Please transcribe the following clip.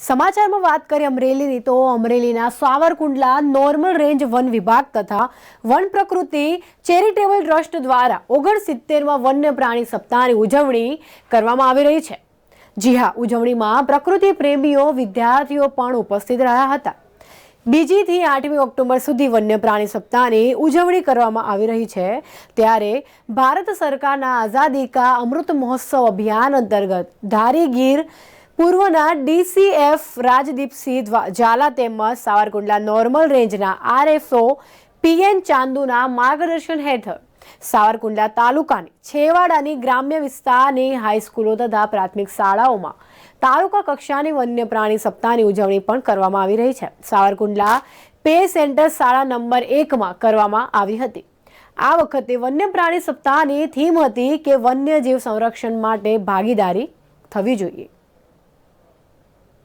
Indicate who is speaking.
Speaker 1: સમાચારમાં વાત કરીએ અમરેલીની, તો અમરેલીના સાવરકુંડલા નોર્મલ રેન્જ વન વિભાગ તથા વન પ્રકૃતિ ચેરિટેબલ ટ્રસ્ટ દ્વારા ઓગણસિત્તેરમાં વન્ય પ્રાણી સપ્તાહની ઉજવણી કરવામાં આવી રહી છે. જી હા, ઉજવણીમાં પ્રકૃતિ પ્રેમીઓ, વિદ્યાર્થીઓ પણ ઉપસ્થિત રહ્યા હતા. બીજીથી આઠમી ઓક્ટોબર સુધી વન્ય પ્રાણી સપ્તાહની ઉજવણી કરવામાં આવી રહી છે. ત્યારે ભારત સરકારના આઝાદી કા અમૃત મહોત્સવ અભિયાન અંતર્ગત ધારી ગીર પૂર્વના ડીસીએફ રાજદીપસિંહ ઝાલા તેમજ સાવરકુંડલા નોર્મલ રેન્જના આરએફઓ પીએન ચાંદુના માર્ગદર્શન હેઠળ સાવરકુંડલા તાલુકાની છેવાડાની ગ્રામ્ય વિસ્તારની હાઈસ્કૂલો તથા પ્રાથમિક શાળાઓમાં તાલુકા કક્ષાની વન્ય પ્રાણી સપ્તાહની ઉજવણી પણ કરવામાં આવી રહી છે. સાવરકુંડલા પે સેન્ટર શાળા નંબર એકમાં કરવામાં આવી હતી. આ વખતે વન્ય પ્રાણી સપ્તાહની થીમ હતી કે વન્યજીવ સંરક્ષણ માટે ભાગીદારી થવી જોઈએ.